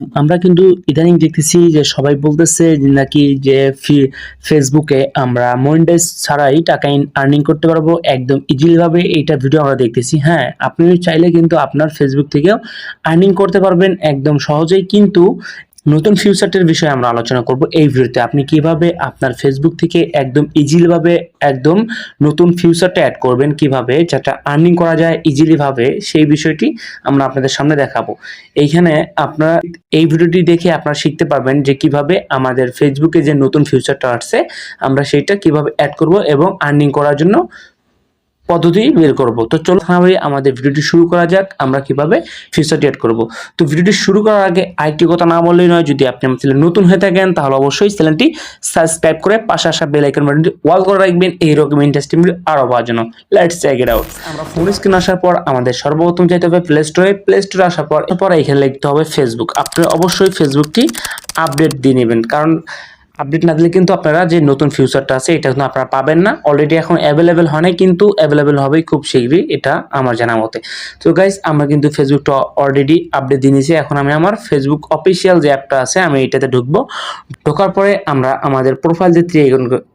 আমরা কিন্তু ইদানিং দেখতেছি যে সবাই বলতেছে নাকি যে ফেসবুকে আমরা মনিটাইজ ছাড়াই টাকা আর্নিং করতে পারব। একদম ইজিলিভাবে এইটা ভিডিও আমরা দেখতেছি। হ্যাঁ আপনি চাইলে কিন্তু আপনার ফেসবুক থেকেও আর্নিং করতে পারবেন একদম সহজেই। কিন্তু নতুন ফিউচারটির বিষয়ে আমরা আলোচনা করব এই ভিডিওতে। আপনি কীভাবে আপনার ফেসবুক থেকে একদম ইজিলি ভাবে একদম নতুন ফিউচারটা অ্যাড করবেন, কীভাবে যেটা আর্নিং করা যায় ইজিলি ভাবে সেই বিষয়টি আমরা আপনাদের সামনে দেখাবো। এইখানে আপনারা এই ভিডিওটি দেখে আপনারা শিখতে পারবেন যে কীভাবে আমাদের ফেসবুকে যে নতুন ফিউচারটা আসছে, আমরা সেইটা কীভাবে অ্যাড করব এবং আর্নিং করার জন্য পদ্ধতি বের করব। তো চলো ভাবে আমাদের ভিডিওটি শুরু করা যাক, আমরা কীভাবে ফিউচারটি অ্যাড করব। তো ভিডিওটি শুরু করার আগে আরেকটি কথা না বললেই নয়, যদি আপনি আমার চ্যানেলে নতুন হয়ে থাকেন, তাহলে অবশ্যই চ্যানেলটি সাবস্ক্রাইব করে পাশে আসা বেল আইকন বাটনটি অল করে রাখবেন। এইরকম ইন্টারেস্টিং ভিডিও আরও পাওয়ার জন্য। লেটস চেক ইট আউট আমরা ফোন স্ক্রিন আসার পর আমাদের সর্বপ্রথম যেতে হবে প্লে স্টোরে প্লে স্টোরে আসার পর এখানে লিখতে হবে ফেসবুক আপনি অবশ্যই ফেসবুকটি আপডেট দিয়ে নেবেন। কারণ আপডেট না দিলে কিন্তু আপনারা যে নতুন ফিউচারটা আছে, এটা কিন্তু আপনারা পাবেন না। অলরেডি এখন অ্যাভেলেবেল হয় নাই, কিন্তু অ্যাভেলেবেল হবে খুব শীঘ্রই, এটা আমার জানা মতে। তো গাইজ আমরা কিন্তু ফেসবুকটা অলরেডি আপডেট দিয়ে নিয়েছি। এখন আমি আমার ফেসবুক অফিসিয়াল যে অ্যাপটা আছে, আমি এটাতে ঢুকবো। ঢোকার পরে আমরা আমাদের প্রোফাইল যে থ্রি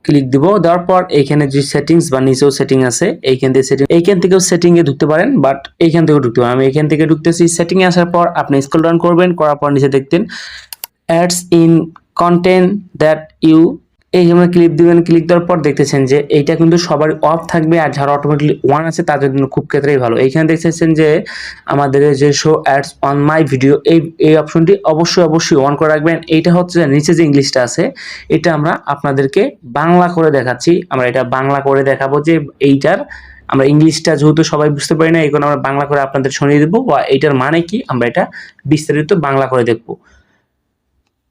ক্লিক দিব। দেওয়ার পর এইখানে যে সেটিংস বা নিচেও সেটিং আছে, এইখান থেকে সেটিং এইখান থেকেও সেটিংয়ে ঢুকতে পারেন বাট এইখান থেকেও ঢুকতে পারেন। আমি এইখান থেকে ঢুকতেছি সেটিংয়ে আসার পর আপনি স্ক্রল ডাউন করবেন, করার পর নিচে দেখতেন ads in content that you এই যেমন ক্লিক দিবেন ক্লিক দেওয়ার পর দেখতেছেন যে এইটা কিন্তু সবার অফ থাকবে আর যারা অটোমেটিকলি ওয়ান আছে, তাদের জন্য খুব ক্ষেত্রেই ভালো। এইখানে দেখতেছেন যে আমাদের যে show ads on my video এই এই অপশনটি অবশ্যই অবশ্যই অন করে রাখবেন। এইটা হচ্ছে যে নিচে যে ইংলিশটা আছে, এটা আমরা আপনাদেরকে বাংলা করে দেখাচ্ছি। আমরা এটা বাংলা করে দেখাবো যে এইটার, আমরা ইংলিশটা যেহেতু সবাই বুঝতে পারি না, এই আমরা বাংলা করে আপনাদের শুনিয়ে দেবো। বা এইটার মানে কি? আমরা এটা বিস্তারিত বাংলা করে দেখব।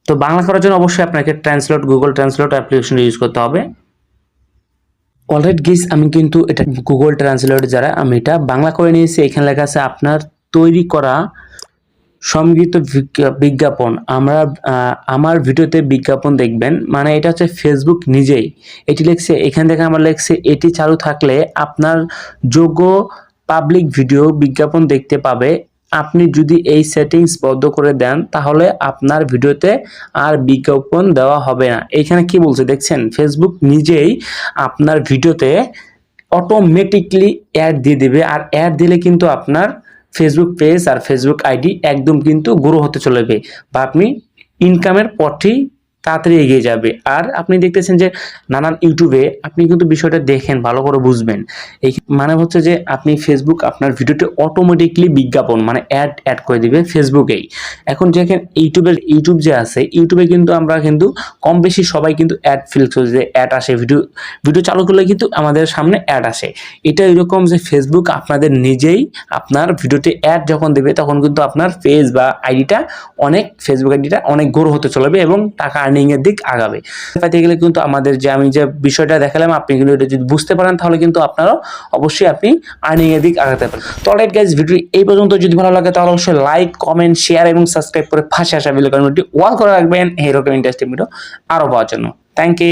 তো বাংলা করার জন্য অবশ্যই আপনাকে translate Google translate application use করতে হবে। অলরেড গিস আমি কিন্তু এটা গুগল ট্রান্সলেট যারা, আমি এটা বাংলা করে নিয়েছি। এখানে লেখা আছে, আপনার তৈরি করা সংগীত বিজ্ঞা- বিজ্ঞাপন। আমরা আমার ভিডিওতে বিজ্ঞাপন দেখবেন। মানে এটা হচ্ছে ফেসবুক নিজেই। এটি লিখছে, এখান থেকে আমার লেখছে, এটি চালু থাকলে আপনার যোগ্য পাবলিক ভিডিও বিজ্ঞাপন দেখতে পাবে। আপনি যদি এই সেটিংস বদ্ধ করে দেন, তাহলে আপনার ভিডিওতে আর বিজ্ঞাপন দেওয়া হবে না। এখানে কি বলছে দেখছেন? ফেসবুক নিজেই আপনার ভিডিওতে অটোমেটিকলি অ্যাড দিয়ে দেবে। আর অ্যাড দিলে কিন্তু আপনার ফেসবুক পেজ আর ফেসবুক আইডি একদম কিন্তু গ্রো হতে চলবে। বা আপনি ইনকামের পথেই তাড়াতাড়ি এগিয়ে যাবে। আর আপনি দেখতেছেন যে নানান ইউটিউবে আপনি কিন্তু বিষয়টা দেখেন, ভালো করে বুঝবেন। এই মানে হচ্ছে যে আপনি ফেসবুক আপনার ভিডিওতে অটোমেটিকলি বিজ্ঞাপন মানে অ্যাড অ্যাড করে দিবে ফেসবুকেই এখন যেখানে ইউটিউবের ইউটিউব যে আছে, ইউটিউবে কিন্তু আমরা কিন্তু কম বেশি সবাই কিন্তু অ্যাড ফিল যে অ্যাড আসে ভিডিও ভিডিও চালু করলে কিন্তু আমাদের সামনে অ্যাড আসে। এটা এরকম যে ফেসবুক আপনাদের নিজেই আপনার ভিডিওতে অ্যাড যখন দেবে, তখন কিন্তু আপনার পেজ বা আইডিটা অনেক ফেসবুক আইডিটা অনেক গ্রো হতে চলবে এবং টাকা আর্নিং এর দিক আগাবে। পাইতে গেলে কিন্তু আমাদের যে আমি যে বিষয়টা দেখালাম, আপনি কিন্তু এটা যদি বুঝতে পারেন, তাহলে কিন্তু আপনারাও অবশ্যই আপনি আর্নিং এর দিক আগাতে পারেন তো অলরাইট গাইজ ভিডিও এই পর্যন্ত। যদি ভালো লাগে, তাহলে অবশ্যই লাইক কমেন্ট শেয়ার এবং সাবস্ক্রাইব করে ফাঁসে আসা বেল কমেন্টটি ওয়াল করে রাখবেন। এরকম ইন্টারেস্টিং ভিডিও আরও পাওয়ার জন্য। Thank you